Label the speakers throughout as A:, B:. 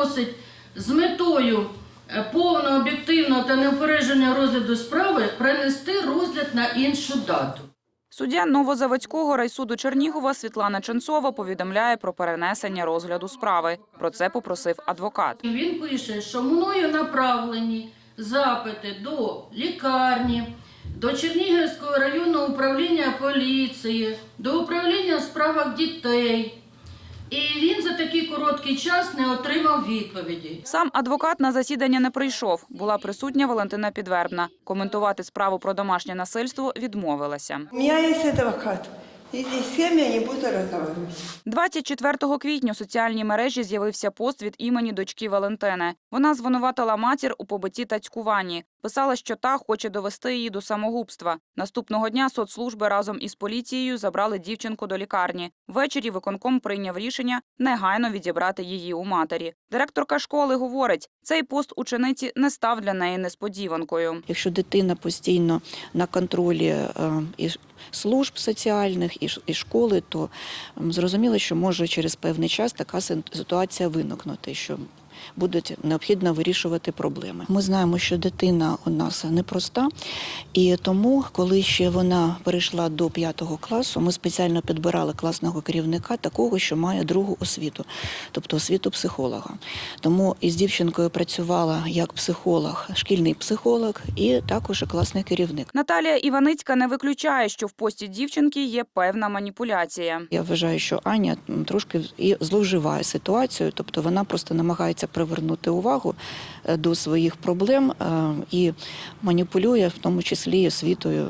A: просить з метою е, повного об'єктивного та неупередженого розгляду справи перенести розгляд на іншу дату.
B: Суддя Новозаводського райсуду Чернігова Світлана Ченцова повідомляє про перенесення розгляду справи. Про це попросив адвокат.
A: Він пише, що мною направлені запити до лікарні, до Чернігівського районного управління поліції, до управління справах дітей. І він за такий короткий час не отримав відповіді.
B: Сам адвокат на засідання не прийшов. Була присутня Валентина Підвербна. Коментувати справу про домашнє насильство відмовилася.
C: У меня есть адвокат. И с кем я не буду разговаривать.
B: 24 квітня у соціальній мережі з'явився пост від імені дочки Валентини. Вона звинуватила матір у побитті та цькуванні. Писала, що та хоче довести її до самогубства. Наступного дня соцслужби разом із поліцією забрали дівчинку до лікарні. Ввечері виконком прийняв рішення негайно відібрати її у матері. Директорка школи говорить, цей пост учениці не став для неї несподіванкою.
D: Якщо дитина постійно на контролі е, і служб соціальних, і школи, то зрозуміло, що може через певний час така ситуація виникнути, що буде необхідно вирішувати проблеми. Ми знаємо, що дитина у нас непроста, і тому, коли ще вона перейшла до п'ятого класу, ми спеціально підбирали класного керівника, такого, що має другу освіту, тобто освіту психолога. Тому із дівчинкою працювала як психолог, шкільний психолог і також класний керівник.
B: Наталія Іваницька не виключає, що в пості дівчинки є певна маніпуляція.
D: Я вважаю, що Аня трошки і зловживає ситуацію, тобто вона просто намагається привернути увагу е, до своїх проблем е, і маніпулює, в тому числі освітою,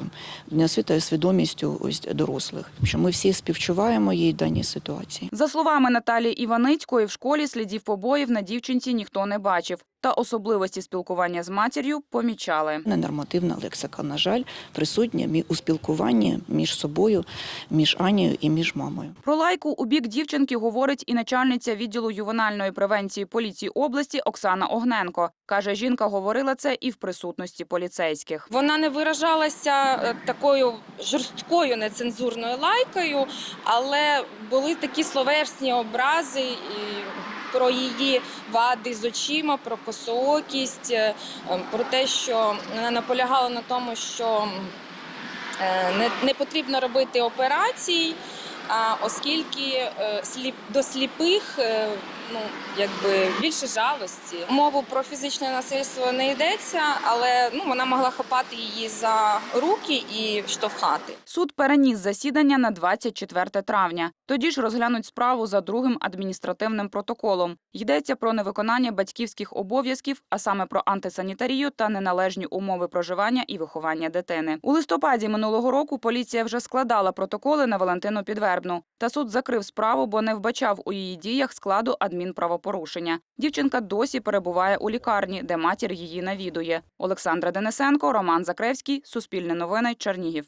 D: не освітою, свідомістю ось дорослих. Що ми всі співчуваємо їй даній ситуації.
B: За словами Наталії Іваницької, в школі слідів побоїв на дівчинці ніхто не бачив, та особливості спілкування з матір'ю помічали.
D: Ненормативна лексика, на жаль, присутня мі- у спілкуванні між собою, між Анією і між мамою.
B: Про лайку у бік дівчинки говорить і начальниця відділу ювенальної превенції поліції області Оксана Огненко. Каже, жінка говорила це і в присутності поліцейських.
E: Вона не виражалася е, такою жорсткою нецензурною лайкою, але були такі словесні образи і про її вади з очима, про косоокість, е, е, про те, що вона наполягала на тому, що е, не, потрібно робити операцій, оскільки е, до сліпих ну, якби більше жалості. Мову про фізичне насильство не йдеться, але ну, вона могла хапати її за руки і штовхати.
B: Суд переніс засідання на 24 травня. Тоді ж розглянуть справу за другим адміністративним протоколом. Йдеться про невиконання батьківських обов'язків, а саме про антисанітарію та неналежні умови проживання і виховання дитини. У листопаді минулого року поліція вже складала протоколи на Валентину Підвербну. Та суд закрив справу, бо не вбачав у її діях складу адмінправопорушення. Дівчинка досі перебуває у лікарні, де матір її навідує. Олександра Денисенко, Роман Закревський, Суспільне новини, Чернігів.